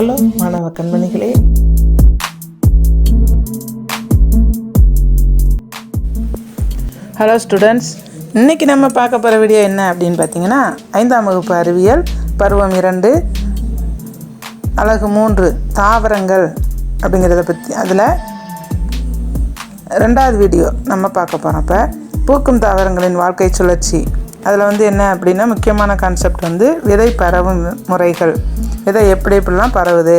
Hello மாணவ கண்மணிகளே. Hello students இன்றைக்கி நம்ம பார்க்க போகிற வீடியோ என்ன அப்படின்னு பார்த்தீங்கன்னா ஐந்தாம் வகுப்பு அறிவியல் பருவம் இரண்டு அழகு மூன்று தாவரங்கள் அப்படிங்கிறத பற்றி அதில் ரெண்டாவது வீடியோ நம்ம பார்க்க போகிறோம் இப்போ பூக்கும் தாவரங்களின் வாழ்க்கை சுழற்சி அதில் வந்து என்ன அப்படின்னா முக்கியமான கான்செப்ட் வந்து விதை பரவும் முறைகள். விதை எப்படி எப்படிலாம் பரவுது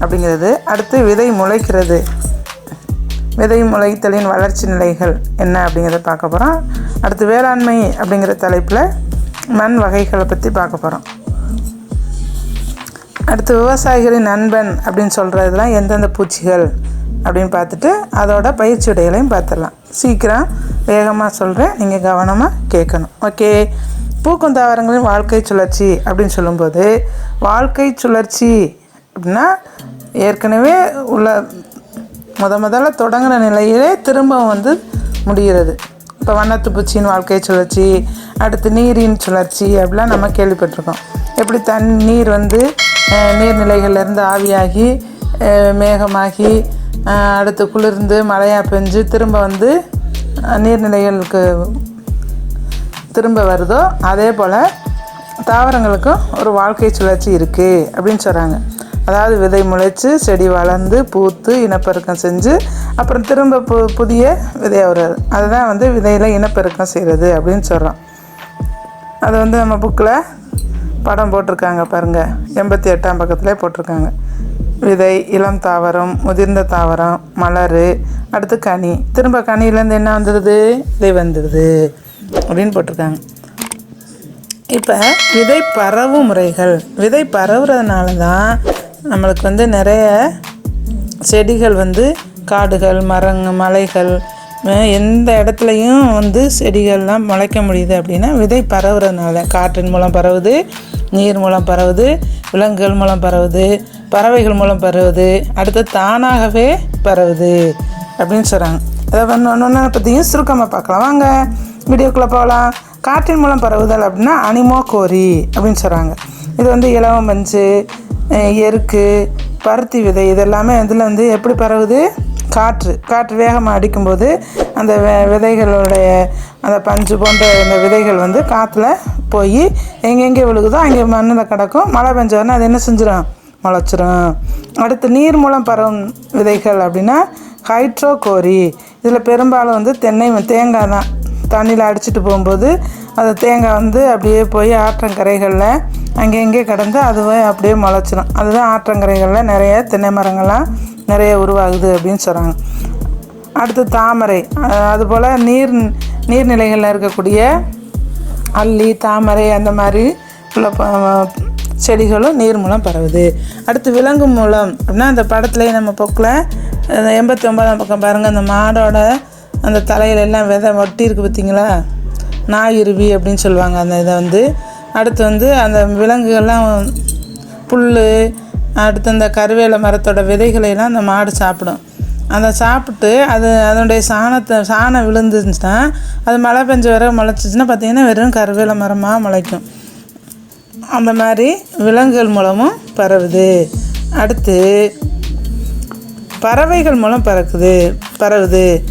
அப்படிங்கிறது. அடுத்து விதை முளைக்கிறது. விதை முளைத்தலின் வளர்ச்சி நிலைகள் என்ன அப்படிங்கிறத பார்க்க போகிறோம் அடுத்து வேளாண்மை அப்படிங்கிற தலைப்பில் மண் வகைகளை பற்றி பார்க்க போகிறோம் அடுத்து விவசாயிகளின் நண்பன் அப்படின்னு சொல்கிறதுலாம் எந்தெந்த பூச்சிகள் அப்படின்னு பார்த்துட்டு அதோட பயிற்சி உடைகளையும் பார்த்துடலாம். சீக்கிரம் வேகமாக சொல்கிறேன் நீங்கள் கவனமாக கேட்கணும். ஓகே பூக்கும் தாவரங்களின் வாழ்க்கை சுழற்சி அப்படின்னு சொல்லும்போது வாழ்க்கை சுழற்சி அப்படின்னா ஏற்கனவே உள்ள முத முதல்ல தொடங்கின நிலையிலே திரும்பவும் வந்து முடிகிறது. இப்போ வண்ணத்து பூச்சியின் வாழ்க்கை சுழற்சி அடுத்து நீரின் சுழற்சி அப்படிலாம் நம்ம கேள்விப்பட்டிருக்கோம். எப்படி தண் நீர் வந்து நீர்நிலைகள்லேருந்து ஆவியாகி மேகமாகி அடுத்து குளிர்ந்து மழையாக பெஞ்சு திரும்ப வந்து நீர்நிலைகளுக்கு திரும்ப வருதோ அதே போல் தாவரங்களுக்கும் ஒரு வாழ்க்கை சுழற்சி இருக்குது அப்படின்னு சொல்கிறாங்க அதாவது விதை முளைச்சு செடி வளர்ந்து பூத்து இனப்பெருக்கம் செஞ்சு அப்புறம் திரும்ப பு புதிய விதையாக வருது. அதுதான் வந்து விதையில் இனப்பெருக்கம் செய்கிறது அப்படின்னு சொல்கிறோம் அது வந்து நம்ம புக்கில் படம் போட்டிருக்காங்க பாருங்கள் எண்பத்தி எட்டாம் பக்கத்துலேயே போட்டிருக்காங்க. விதை இளம் தாவரம் முதிர்ந்த தாவரம் மலர் அடுத்து கனி. திரும்ப கனியிலேருந்து என்ன வந்துடுது? விதை வந்துடுது. அப்படின்னு போட்டிருக்காங்க. இப்போ விதை பரவும் முறைகள். விதை பரவுறதுனால தான் நம்மளுக்கு வந்து நிறைய செடிகள் வந்து காடுகள் மரங்க மலைகள் எந்த இடத்துலையும் வந்து செடிகள்லாம் முளைக்க முடியுது அப்படின்னா விதை பரவுறதுனால. காற்றின் மூலம் பரவுது நீர் மூலம் பரவுது விலங்குகள் மூலம் பரவுது பறவைகள் மூலம் பரவுது அடுத்து தானாகவே பரவுது. அப்படின்னு சொல்கிறாங்க அதை வந்து ஒன்று பற்றியும் சுருக்கமாக பார்க்கலாம். வாங்க வீடியோக்குள்ளே போகலாம். காற்றின் மூலம் பரவுதல் அப்படின்னா அனிமோ கோரி அப்படின்னு சொல்கிறாங்க இது வந்து இலவம் பஞ்சு எருக்கு பருத்தி விதை இதெல்லாமே இதில் வந்து எப்படி பரவுது? காற்று. காற்று வேகமாக அடிக்கும்போது அந்த வெ- விதைகளுடைய அந்த பஞ்சு போன்ற அந்த விதைகள் வந்து காற்றுல போய் எங்கெங்கே விழுகுதோ அங்கே மண்ணில் கிடக்கும். மழை பெஞ்சோடனே அது என்ன செஞ்சிடும் முளைச்சிரும். அடுத்து நீர் மூலம் பரவும் விதைகள் அப்படின்னா ஹைட்ரோகோரி இதில் பெரும்பாலும் வந்து தென்னை தேங்காய் தான். தண்ணியில் அடிச்சிட்டு போகும்போது அந்த தேங்காய் வந்து அப்படியே போய் ஆற்றங்கரைகளில் அங்கே இங்கே கிடந்து அதுவே அப்படியே முளைச்சிடும் அதுதான் ஆற்றங்கரைகளில் நிறைய தென்னை மரங்கள்லாம் நிறைய உருவாகுது அப்படின்னு சொல்கிறாங்க அடுத்து தாமரை. அதுபோல் நீர் நீர்நிலைகளில் இருக்கக்கூடிய அல்லி தாமரை அந்த மாதிரி உள்ள செடிகளும் நீர் மூலம் பரவுது. அடுத்து விலங்கு மூலம். அப்படின்னா அந்த படத்துலேயே நம்ம போக்கில் எண்பத்தி ஒன்பதாம் பக்கம் பாருங்கள் அந்த மாடோட அந்த தலையில எல்லாம் விதை ஒட்டி இருக்கு பார்த்தீங்களா நாயிருவி அப்படின்னு சொல்லுவாங்க அந்த இதை வந்து. அடுத்து வந்து அந்த விலங்குகள்லாம் புல் அடுத்து அந்த கருவேல மரத்தோட விதைகளை எல்லாம் அந்த மாடு சாப்பிடும். அதை சாப்பிட்டு அது அதனுடைய சாணத்தை சாணம் விழுந்துச்சுன்னா அது மழை பெஞ்ச வர முளைச்சிச்சின்னா பார்த்திங்கன்னா வெறும் கருவேல மரமாக முளைக்கும். அந்த மாதிரி விலங்குகள் மூலமும் பரவுது. அடுத்து பறவைகள் மூலம் பறக்குது பரவுது.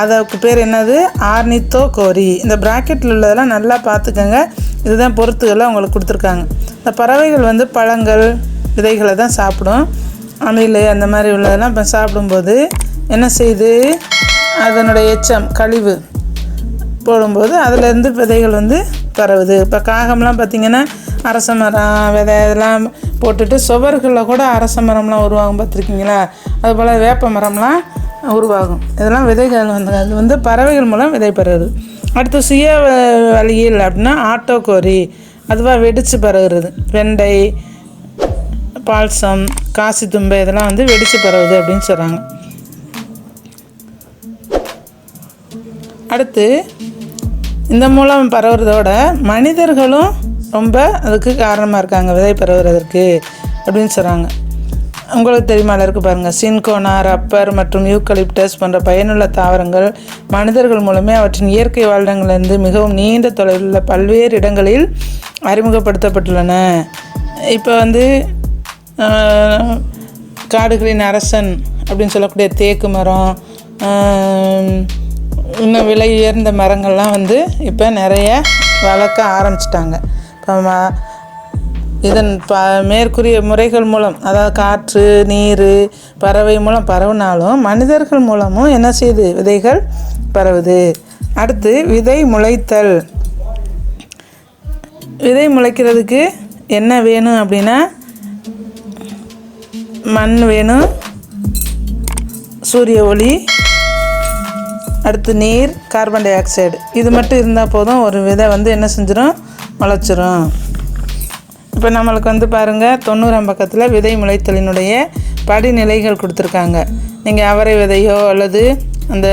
அதற்கு பேர் என்னது? ஆர்னித்தோ கோரி இந்த ப்ராக்கெட்டில் உள்ளதெல்லாம் நல்லா பார்த்துக்கோங்க. இதுதான் பொருத்துகளை உங்களுக்கு கொடுத்துருக்காங்க. இந்த பறவைகள் வந்து பழங்கள் விதைகளை தான் சாப்பிடும். அமில் அந்த மாதிரி உள்ளதெல்லாம் இப்போ சாப்பிடும்போது என்ன செய்யுது? அதனுடைய எச்சம் கழிவு போடும்போது அதுலேருந்து விதைகள் வந்து பரவுது. இப்போ காகம்லாம் பார்த்திங்கன்னா அரச மரம் விதை இதெல்லாம் போட்டுட்டு சுவர்களில் கூட அரச மரம்லாம் உருவாகும் பார்த்துருக்கீங்களா? அதுபோல் வேப்ப மரம்லாம் உருவாகும். இதெல்லாம் விதைகள் வந்து அது வந்து பறவைகள் மூலம் விதை பெறுறது அடுத்து சுய வழியில் அப்படின்னா ஆட்டோகோரி அதுவாக வெடித்து பரவுறது. வெண்டை பால்சம் காசி தும்பை இதெல்லாம் வந்து வெடித்து பரவுது அப்படின்னு சொல்கிறாங்க அடுத்து இந்த மூலம் பரவுறதோட மனிதர்களும் ரொம்ப அதுக்கு காரணமாக இருக்காங்க விதை பரவுறதற்கு அப்படின்னு சொல்கிறாங்க உங்களுக்கு தெரியுமா இருக்கு பாருங்கள் சின்கோனா ரப்பர் மற்றும் யூக்கலிப்டஸ் போன்ற பயனுள்ள தாவரங்கள் மனிதர்கள் மூலமே அவற்றின் இயற்கை வாழ்டங்களிலிருந்து மிகவும் நீண்ட தொலைவில் உள்ள பல்வேறு இடங்களில் அறிமுகப்படுத்தப்பட்டுள்ளன. இப்போ வந்து காடுகளின் அரசன் அப்படின்னு சொல்லக்கூடிய தேக்கு மரம் இன்னும் விலை உயர்ந்த மரங்கள்லாம் வந்து இப்போ நிறைய வளர்க்க ஆரம்பிச்சிட்டாங்க. இதன் ப மேற்கூறிய முறைகள் மூலம் அதாவது காற்று நீர் பறவை மூலம் பரவுனாலும் மனிதர்கள் மூலமும் என்ன செய்யுது விதைகள் பரவுது. அடுத்து விதை முளைத்தல். விதை முளைக்கிறதுக்கு என்ன வேணும் அப்படின்னா மண் வேணும் சூரிய ஒளி அடுத்து நீர் கார்பன் டை ஆக்சைடு. இது மட்டும் இருந்தால் போதும் ஒரு விதை வந்து என்ன செஞ்சிடும் முளைச்சிரும் இப்போ நம்மளுக்கு வந்து பாருங்கள் தொண்ணூறாம் பக்கத்தில் விதை முளைத்தலினுடைய படிநிலைகள் கொடுத்துருக்காங்க. நீங்கள் அவரை விதையோ அல்லது அந்த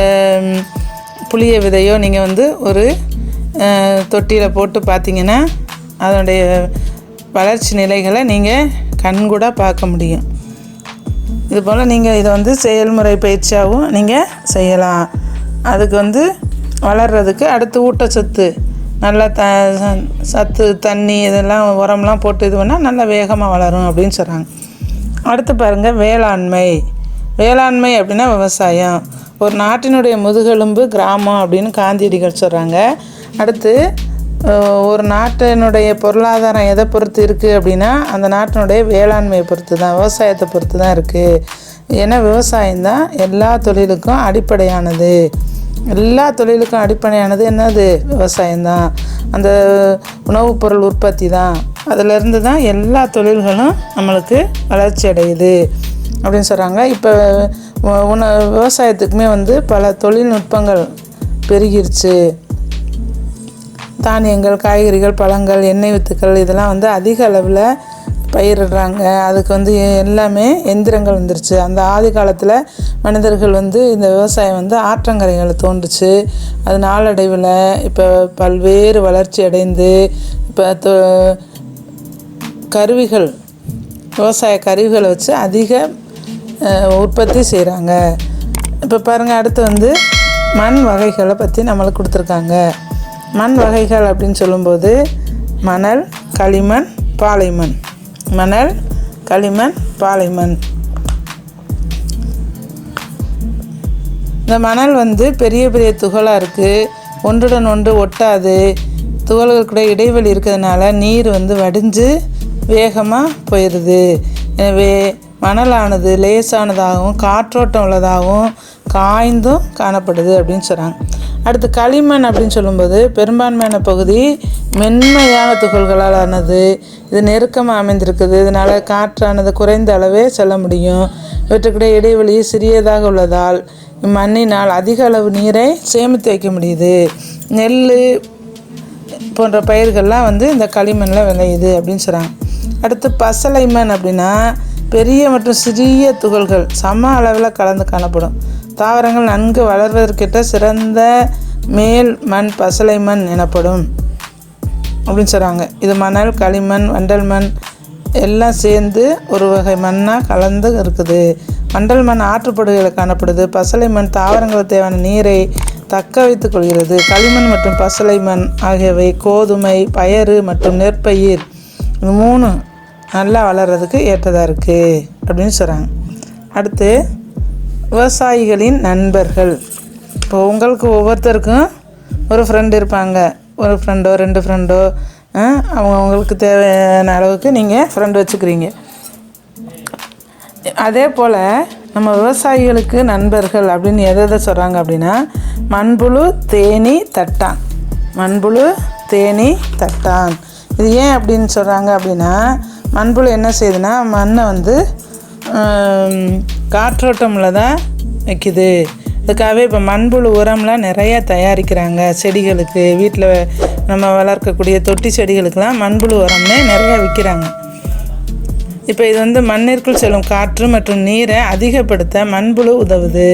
புளிய விதையோ நீங்கள் வந்து ஒரு தொட்டியில் போட்டு பார்த்தீங்கன்னா அதனுடைய வளர்ச்சி நிலைகளை நீங்கள் கண்கூட பார்க்க முடியும். இது போல் நீங்கள் இதை வந்து செயல்முறை பயிற்சியாகவும் நீங்கள் செய்யலாம். அதுக்கு வந்து வளர்கிறதுக்கு அடுத்து ஊட்டச்சத்து நல்லா த சத்து தண்ணி இதெல்லாம் உரம்லாம் போட்டு இது பண்ணால் நல்லா வேகமாக வளரும் அப்படின்னு சொல்கிறாங்க அடுத்து பாருங்கள் வேளாண்மை. வேளாண்மை அப்படின்னா விவசாயம். ஒரு நாட்டினுடைய முதுகெலும்பு கிராமம் அப்படின்னு காந்தியடிகள் சொல்கிறாங்க அடுத்து ஒரு நாட்டினுடைய பொருளாதாரம் எதை பொறுத்து இருக்குது அப்படின்னா அந்த நாட்டினுடைய வேளாண்மையை பொறுத்து தான் விவசாயத்தை பொறுத்து தான் இருக்குது ஏன்னா விவசாயம்தான் எல்லா தொழிலுக்கும் அடிப்படையானது. எல்லா தொழிலுக்கும் அடிப்படையானது என்னது? விவசாயம்தான். அந்த உணவுப் பொருள் உற்பத்தி தான் அதிலிருந்து தான் எல்லா தொழில்களும் நம்மளுக்கு வளர்ச்சி அடையுது அப்படின்னு சொல்கிறாங்க இப்போ உண விவசாயத்துக்குமே வந்து பல தொழில்நுட்பங்கள் பெருகிருச்சு. தானியங்கள் காய்கறிகள் பழங்கள் எண்ணெய் வித்துக்கள் இதெல்லாம் வந்து அதிக அளவில் பயிரிடுறாங்க. அதுக்கு வந்து எல்லாமே எந்திரங்கள் வந்துருச்சு. அந்த ஆதி காலத்தில் மனிதர்கள் வந்து இந்த விவசாயம் வந்து ஆற்றங்கரைகளை தோன்றுச்சு அது நாளடைவில் இப்போ பல்வேறு வளர்ச்சி அடைந்து இப்போ கருவிகள் விவசாய கருவிகளை வச்சு அதிக உற்பத்தி செய்கிறாங்க இப்போ பாருங்கள் அடுத்து வந்து மண் வகைகளை பற்றி நம்மளுக்கு கொடுத்துருக்காங்க. மண் வகைகள் அப்படின்னு சொல்லும்போது மணல் களிமண் பாலைமண். மணல் களிமண் பாலைமண். இந்த மணல் வந்து பெரிய பெரிய துகளாக இருக்குது ஒன்றுடன் ஒன்று ஒட்டாது. துகள்களுக்குடைய இடைவெளி இருக்கிறதுனால நீர் வந்து வடிஞ்சு வேகமாக போயிடுது. எனவே மணலானது லேசானதாகவும் காற்றோட்டம் உள்ளதாகவும் காய்ந்தும் காணப்படுது அப்படின்னு சொல்கிறாங்க அடுத்து களிமண் அப்படின்னு சொல்லும்போது பெரும்பான்மையான பகுதி மென்மையான துகள்களால் ஆனது இது நெருக்கமாக அமைந்திருக்குது. இதனால் காற்றானது குறைந்த அளவே செல்ல முடியும். இவற்றுக்கிடையே இடைவெளி சிறியதாக உள்ளதால் இம்மண்ணினால் அதிக அளவு நீரை சேமித்து வைக்க முடியுது. நெல் போன்ற பயிர்கள்லாம் வந்து இந்த களிமண்ணில் விளையுது அப்படின்னு சொல்கிறாங்க அடுத்து பசலை மண் அப்படின்னா பெரிய மற்றும் சிறிய துகள்கள் சம அளவில் கலந்து காணப்படும். தாவரங்கள் நன்கு வளர்வதற்கிட்ட சிறந்த மேல் மண் பசலை மண் எனப்படும். அப்படின்னு சொல்கிறாங்க இது மணல் களிமண் வண்டல் மண் எல்லாம் சேர்ந்து ஒரு வகை மண்ணாக கலந்து இருக்குது. வண்டல் மண் ஆற்றுப்படுகையில் காணப்படுது. பசலை மண் தாவரங்களுக்கு தேவையான நீரை தக்க வைத்துக் கொள்கிறது. களிமண் மற்றும் பசலை மண் ஆகியவை கோதுமை பயறு மற்றும் நெற்பயிர். இது மூணு நல்லா வளர்கிறதுக்கு ஏற்றதாக இருக்குது அப்படின்னு சொல்கிறாங்க அடுத்து விவசாயிகளின் நண்பர்கள். இப்போ உங்களுக்கு ஒவ்வொருத்தருக்கும் ஒரு ஃப்ரெண்டு இருப்பாங்க. ஒரு ஃப்ரெண்டோ ரெண்டு ஃப்ரெண்டோ அவங்க அவங்களுக்கு தேவையான அளவுக்கு நீங்கள் ஃப்ரெண்டு வச்சுக்கிறீங்க. அதே போல் நம்ம விவசாயிகளுக்கு நண்பர்கள் அப்படின்னு எதை எதை சொல்கிறாங்க அப்படின்னா மண்புழு தேனி தட்டான். மண்புழு தேனி தட்டான். இது ஏன் அப்படின்னு சொல்கிறாங்க அப்படின்னா மண்புழு என்ன செய்யுதுன்னா மண்ணை வந்து காற்றோட்டமில் தான் வைக்குது. அதுக்காகவே இப்போ மண்புழு உரம்லாம் நிறையா தயாரிக்கிறாங்க செடிகளுக்கு. வீட்டில் நம்ம வளர்க்கக்கூடிய தொட்டி செடிகளுக்கெல்லாம் மண்புழு உரம்னே நிறையா விற்கிறாங்க. இப்போ இது வந்து மண்ணிற்குள் செல்லும் காற்று மற்றும் நீரை அதிகப்படுத்த மண்புழு உதவுது.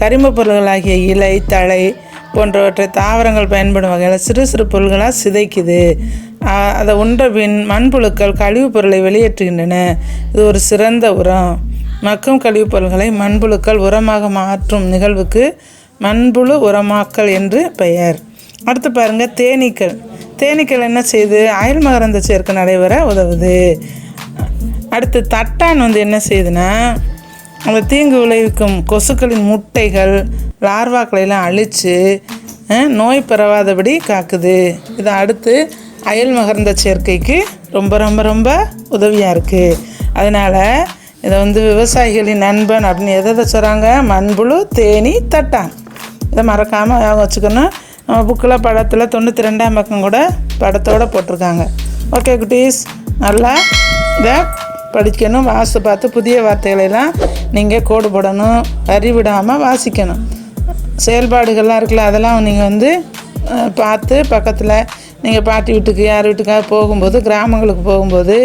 கரிம பொருள்களாகிய இலை தழை போன்றவற்றை தாவரங்கள் பயன்படும் வகையில் சிறு சிறு பொருள்களாக சிதைக்குது. அதை உண்ட பின் மண்புழுக்கள் கழிவுப் பொருளை வெளியேற்றுகின்றன. இது ஒரு சிறந்த உரம். மக்கும் கழிவுப் பொருள்களை மண்புழுக்கள் உரமாக மாற்றும் நிகழ்வுக்கு மண்புழு உரமாக்கல் என்று பெயர். அடுத்து பாருங்கள் தேனீக்கள். தேனீக்கள் என்ன செய்யுது அயல் மகரந்த சேர்க்கை நடைபெற உதவுது. அடுத்து தட்டான் வந்து என்ன செய்யுதுன்னா அந்த தீங்கு விளைவிக்கும் கொசுக்களின் முட்டைகள் லார்வாக்களை எல்லாம் அழித்து நோய் பரவாதபடி காக்குது. இது அடுத்து அயல் மகர்ந்த சேர்க்கைக்கு ரொம்ப ரொம்ப ரொம்ப உதவியாக இருக்குது அதனால் இதை வந்து விவசாயிகளின் நண்பன் அப்படின்னு எதை எதை சொல்கிறாங்க மண்புழு தேனி தட்டான். இதை மறக்காமல் வச்சுக்கணும். நம்ம புக்கில் படத்தில் தொண்ணூற்றி ரெண்டாம் பக்கம் கூட படத்தோடு போட்டிருக்காங்க. ஓகே குட்டீஸ். நல்லா இதை படிக்கணும் வாசித்து பார்த்து புதிய வார்த்தைகளெல்லாம் நீங்கள் கோடு போடணும் வரி விடாமல் வாசிக்கணும். செயல்பாடுகள்லாம் இருக்குல்ல அதெல்லாம் நீங்கள் வந்து பார்த்து பக்கத்தில் நீங்கள் பாட்டி வீட்டுக்கு யார் வீட்டுக்காக போகும்போது கிராமங்களுக்கு போகும்போது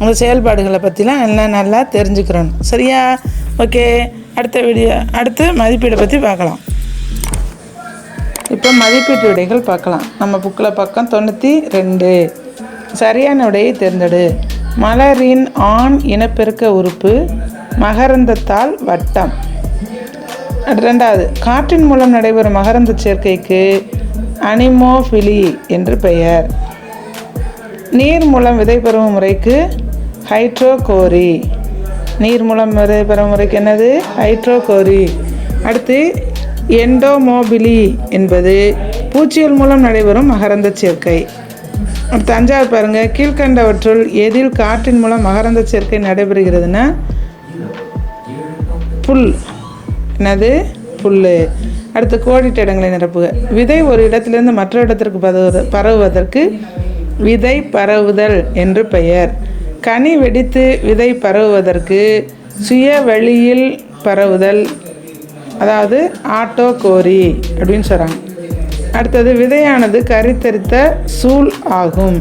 அந்த செயல்பாடுகளை பற்றிலாம் எல்லாம் நல்லா தெரிஞ்சுக்கிறணும். சரியா? ஓகே. அடுத்த வீடியோ அடுத்து மதிப்பீடை பற்றி பார்க்கலாம். இப்போ மதிப்பீட்டு விடைகள் பார்க்கலாம். நம்ம புக்கில் பக்கம் தொண்ணூற்றி ரெண்டு. சரியான விடையை தேர்ந்தெடு. மலரின் ஆண் இனப்பெருக்க உறுப்பு மகரந்தத்தால் வட்டம். ரெண்டாவது. காற்றின் மூலம் நடைபெறும் மகரந்த சேர்க்கைக்கு அனிமோஃபிலி என்று பெயர். நீர் மூலம் விதை பெறும் முறைக்கு ஹைட்ரோகோரி. நீர் மூலம் விதை பெறும் முறைக்கு என்னது? ஹைட்ரோகோரி. அடுத்து எண்டோமோபிலி என்பது பூச்சிகள் மூலம் நடைபெறும் மகரந்த சேர்க்கை. அடுத்து அஞ்சாவது பாருங்க. கீழ்கண்டவற்றுள் எதில் காற்றின் மூலம் மகரந்த சேர்க்கை நடைபெறுகிறதுனா புல். என்னது? புல் அடுத்து கோடிட்ட இடங்களை நிரப்புக. விதை ஒரு இடத்திலிருந்து மற்ற இடத்திற்கு பரவு பரவுவதற்கு விதை பரவுதல் என்று பெயர். கனி வெடித்து விதை பரவுவதற்கு சுய வழியில் பரவுதல் அதாவது ஆட்டோ கோரி அப்படின்னு சொல்கிறாங்க அடுத்தது விதையானது கரித்தரித்த சூழ் ஆகும்.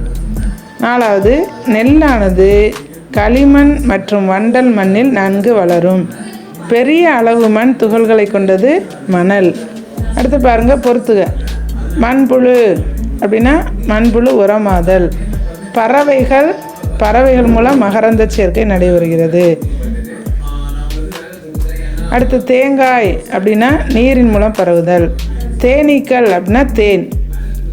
நாலாவது நெல்லானது களிமண் மற்றும் வண்டல் மண்ணில் நன்கு வளரும். பெரிய அளவு மண் துகள்களை கொண்டது மணல். அடுத்து பாருங்கள் பொறுத்துக. மண்புழு. அப்படின்னா மண்புழு உரமாதல். பறவைகள் பறவைகள் மூலம் மகரந்த சேர்க்கை நடைபெறுகிறது. அடுத்து தேங்காய். அப்படின்னா நீரின் மூலம் பரவுதல். தேனீக்கள் அப்படின்னா தேன்.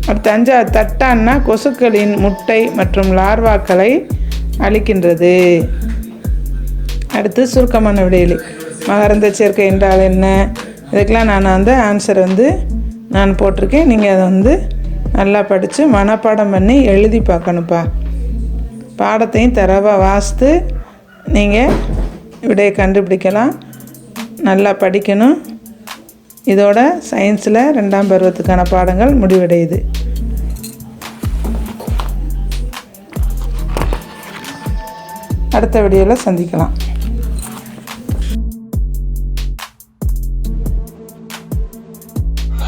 அடுத்து அஞ்சா தட்டான்னா கொசுக்களின் முட்டை மற்றும் லார்வாக்களை அழிக்கின்றது. அடுத்து சுருக்கமான விடையிலி. மகரந்த சேர்க்கை என்றால் என்ன? இதுக்கெல்லாம் நான் வந்து ஆன்சர் வந்து நான் போட்டிருக்கேன். நீங்கள் அதை வந்து நல்லா படித்து மனப்பாடம் பண்ணி எழுதி பார்க்கணுப்பா பாடத்தையும் தரவாக வாசித்து நீங்கள் விடையை கண்டுபிடிக்கலாம். நல்லா படிக்கணும். இதோட சயின்ஸில் ரெண்டாம் பருவத்துக்கான பாடங்கள் முடிவடையுது. அடுத்த வீடியோவில் சந்திக்கலாம்.